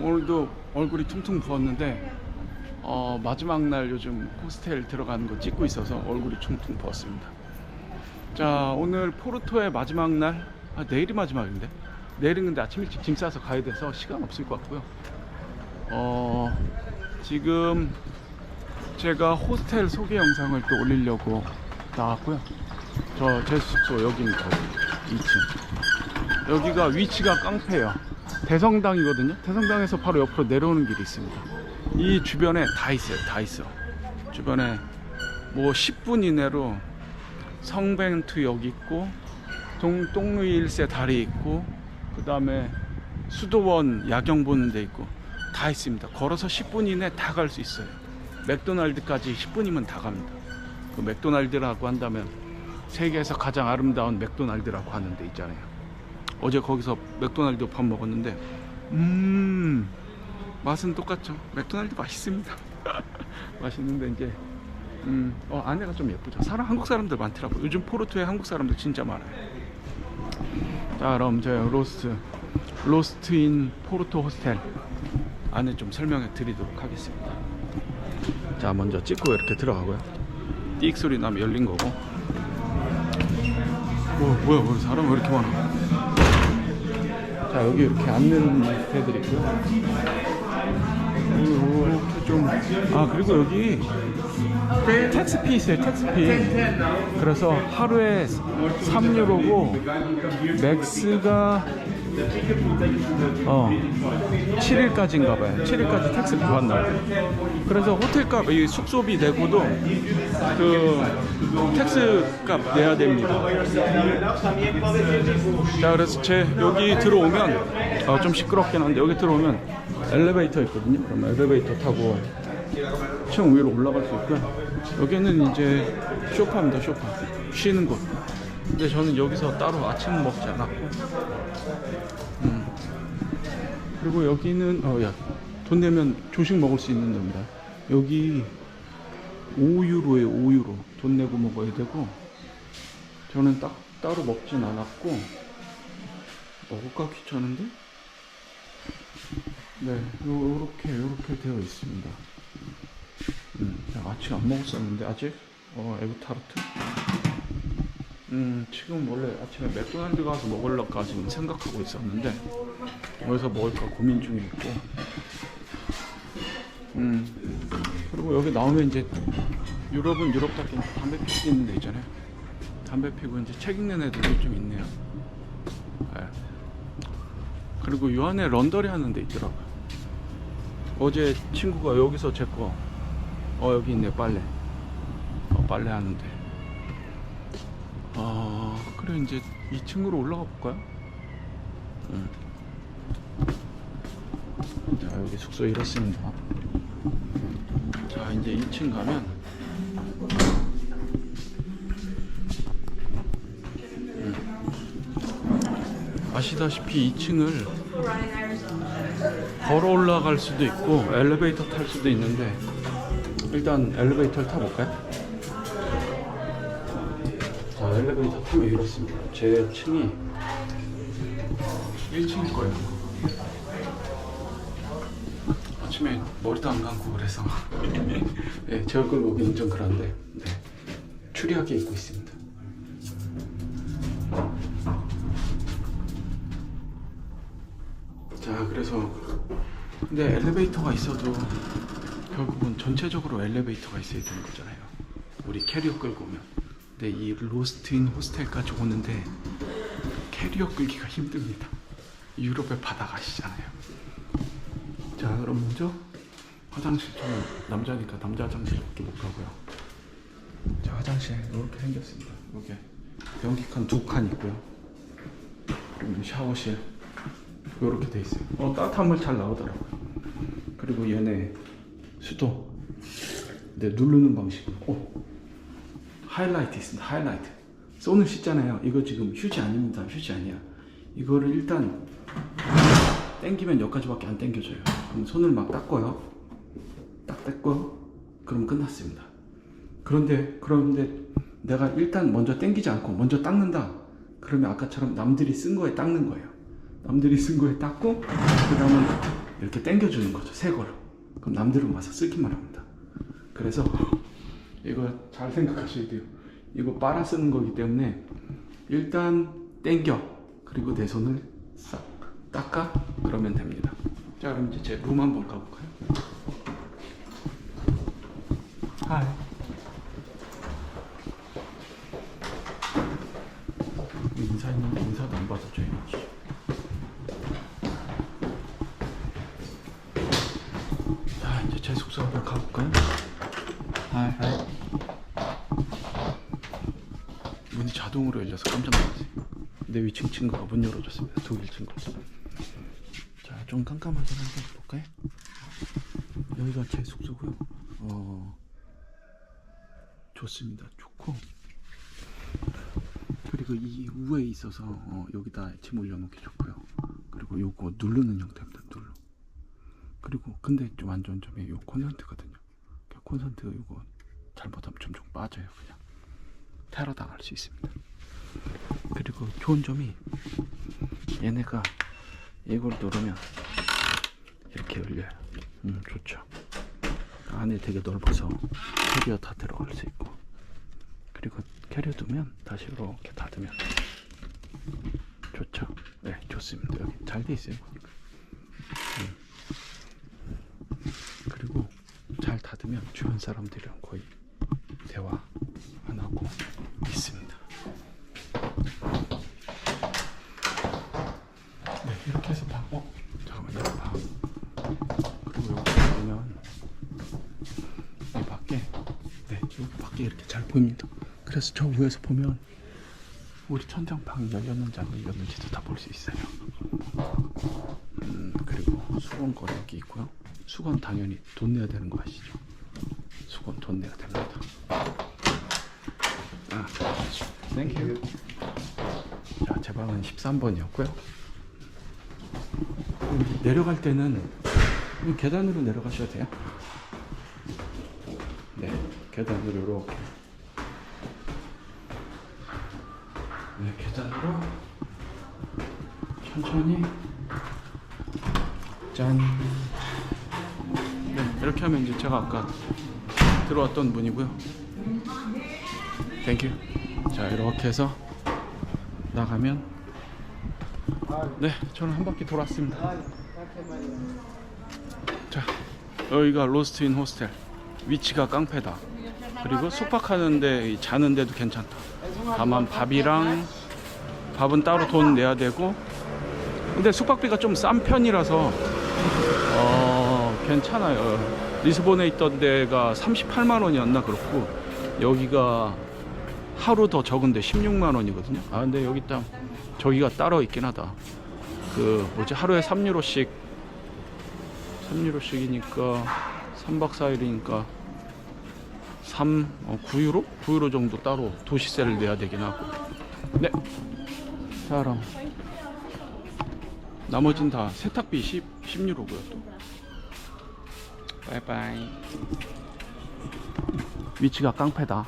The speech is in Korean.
오늘도 얼굴이 퉁퉁 부었는데 어, 마지막 날 요즘 호스텔 들어가는 거 찍고 있어서 얼굴이 퉁퉁 부었습니다. 자 오늘 포르토의 마지막 날 아, 내일이 마지막인데 내일은 근데 아침 일찍 짐 싸서 가야 돼서 시간 없을 것 같고요. 어 지금 제가 호스텔 소개 영상을 또 올리려고 나왔고요. 저 제 숙소 여기입니다. 2층. 여기가 위치가 깡패예요. 대성당이거든요. 대성당에서 바로 옆으로 내려오는 길이 있습니다. 이 주변에 다 있어요. 다 있어. 주변에 뭐 10분 이내로 성벤투역 있고 동, 똥누이 1세 다리 있고 그 다음에 수도원 야경 보는 데 있고 다 있습니다. 걸어서 10분 이내 다 갈 수 있어요. 맥도날드까지 10분이면 다 갑니다. 그 맥도날드라고 한다면 세계에서 가장 아름다운 맥도날드라고 하는 데 있잖아요. 어제 거기서 맥도날드 밥 먹었는데 음 맛은 똑같죠. 맥도날드 맛있습니다. 맛있는데 이제 음, 어, 안에가 좀 예쁘죠. 사람 한국 사람들 많더라고. 요즘 포르투에 한국 사람들 진짜 많아요. 자, 그럼 저 로스트 로스트인 포르토 호스텔 안에 좀 설명해 드리도록 하겠습니다. 자, 먼저 찍고 이렇게 들어가고요. 띡 소리 나면 열린 거고. 뭐, 뭐야, 뭐야, 사람 왜 이렇게 많아? 자, 여기 이렇게 앉는 데들 있고요. 이렇게 좀, 아, 그리고 여기 텍스피 있어요, 텍스피. 그래서 하루에 3유로고, 맥스가 어 7일까지인가 봐요. 7일까지 텍스 부과한다. 그래서 호텔 값, 이 숙소비 내고도 그 텍스 값 내야 됩니다. 자, 그래서 제 여기 들어오면 어, 좀 시끄럽긴 한데 여기 들어오면 엘리베이터 있거든요. 그러면 엘리베이터 타고 층 위로 올라갈 수 있고요. 여기는 이제 쇼파입니다, 쇼파. 쉬는 곳. 근데 저는 여기서 따로 아침 먹지 않았고 음. 그리고 여기는 어야 돈 내면 조식 먹을 수 있는 데입니다. 여기 5유로에 5유로 돈 내고 먹어야 되고 저는 딱 따로 먹진 않았고 먹을까 귀찮은데 네 요렇게 요렇게 되어 있습니다. 음, 야, 아침 안 먹었었는데 아직 어 에그타르트 음, 지금 원래 아침에 맥도날드 가서 먹으려까지는 생각하고 있었는데 어디서 먹을까 고민 중에 있고. 음, 그리고 여기 나오면 이제 유럽은 유럽답게 담배 피울 수 있는 데 있잖아요. 담배 피고 이제 책 읽는 애들이 좀 있네요. 네. 그리고 요 안에 런더리 하는 데 있더라고요. 어제 친구가 여기서 제거 어 여기 있네 빨래. 어, 빨래 하는데 아 그래 이제 2층으로 올라가 볼까요? 응. 자 여기 숙소 이렇습니다 자 이제 2층 가면 음. 아시다시피 2층을 걸어 올라갈 수도 있고 엘리베이터 탈 수도 있는데 일단 엘리베이터를 타볼까요? 자, 엘리베이터 타면 이렇습니다. 제 층이 1층일 거예요. 아침에 머리도 안 감고 그래서 네, 제 얼굴 보기는 좀 그런데 네, 추리하게 입고 있습니다. 자, 그래서 근데 엘리베이터가 있어도 결국은 전체적으로 엘리베이터가 있어야 되는 거잖아요. 우리 캐리어 끌고 오면. 근데 이 로스트인 호스텔까지 오는데 캐리어 끌기가 힘듭니다. 유럽의 바다 가 시잖아요. 자, 그럼 먼저 화장실 저는 남자니까 남자 화장실밖에 못 가고요. 자, 화장실 이렇게 생겼습니다. 이렇게 변기 칸 두 칸 있고요. 그리고 샤워실 이렇게 돼 있어요. 어, 따뜻한 물 잘 나오더라고요. 그리고 얘네 수도. 네, 누르는 방식. 어, 하이라이트 있습니다. 하이라이트. 손을 씻잖아요. 이거 지금 휴지 아닙니다. 휴지 아니야. 이거를 일단 땡기면 여기까지밖에 안 땡겨져요. 그럼 손을 막 닦고요. 딱 닦고 그럼 끝났습니다. 그런데 그런데 내가 일단 먼저 땡기지 않고 먼저 닦는다. 그러면 아까처럼 남들이 쓴 거에 닦는 거예요. 남들이 쓴 거에 닦고 그다음은 이렇게 당겨주는 거죠 새 걸로 그럼 남들은 와서 쓰기만 합니다 그래서 이거 잘 생각하셔야 돼요. 이거 빨아 쓰는 거기 때문에 일단 당겨. 그리고 내 손을 싹 닦아. 그러면 됩니다. 자 그럼 이제 제 룸 한번 가볼까요? 하이 인사했는데 인사도 안 받아줘요 자 이제 제 숙소 한번 가볼까요? 하이 문이 자동으로 열려서 깜짝 놀랐어요 내 위층 친구가 문 열어줬습니다 독일 친구 자 좀 깜깜하게 한번 볼까요? 여기가 제 숙소고요 어 좋습니다 좋고 그리고 이 우에 있어서 어, 여기다 짐 올려놓기 좋고요. 그리고 요거 누르는 형태입니다. 눌러. 그리고 근데 좀 안 좋은 점이 요 콘센트거든요. 그 콘센트가 요거 잘못하면 점점 빠져요. 그냥 테러 당할 수 있습니다. 그리고 좋은 점이 얘네가 이걸 누르면 이렇게 열려요. 음 좋죠. 안에 되게 넓어서 캐리어 다 들어갈 수 있고 그리고 캐리어 두면 다시 이렇게 닫으면 좋죠. 네, 좋습니다. 여기 잘 돼 있어요. 음. 그리고 잘 닫으면 주변 사람들이랑 거의 대화 안 하고 있습니다. 네, 이렇게 해서 방. 어, 잠깐만요. 방. 그리고 여기 보면 이 밖에 네 여기 밖에 이렇게 잘 보입니다. 그래서 저 위에서 보면 우리 천장 방이 열렸는지 안 열렸는지도 다 볼 수 있어요. 음 그리고 수건 거리기 있고요. 수건 당연히 돈 내야 되는 거 아시죠? 수건 돈 내야 됩니다. 아 땡큐 자 제 방은 13번이었고요. 내려갈 때는 이 계단으로 내려가셔야 돼요. 네, 계단으로 이렇게. 네, 계단으로 천천히 짠. 네, 이렇게 하면 이제 제가 아까 들어왔던 문이고요. 땡큐. 자, 이렇게 해서 나가면 네, 저는 한 바퀴 돌았습니다. 자, 여기가 로스트 인 호스텔. 위치가 깡패다. 그리고 숙박하는데 이 자는데도 괜찮다. 다만 밥이랑 밥은 따로 돈 내야 되고. 근데 숙박비가 좀 싼 편이라서 어, 괜찮아요. 리스본에 있던 데가 38만 원이었나 그렇고 여기가 하루 더 적은데 16만 원이거든요. 아 근데 여기 딱 저기가 따로 있긴 하다. 그 뭐지 하루에 3유로씩 3유로씩이니까 3박 4일이니까 3, 어, 9유로? 9유로 정도 따로 도시세를 내야 되긴 하고. 네. 사람. 나머진 다 세탁비 10, 10유로고요 또. 바이바이. 위치가 깡패다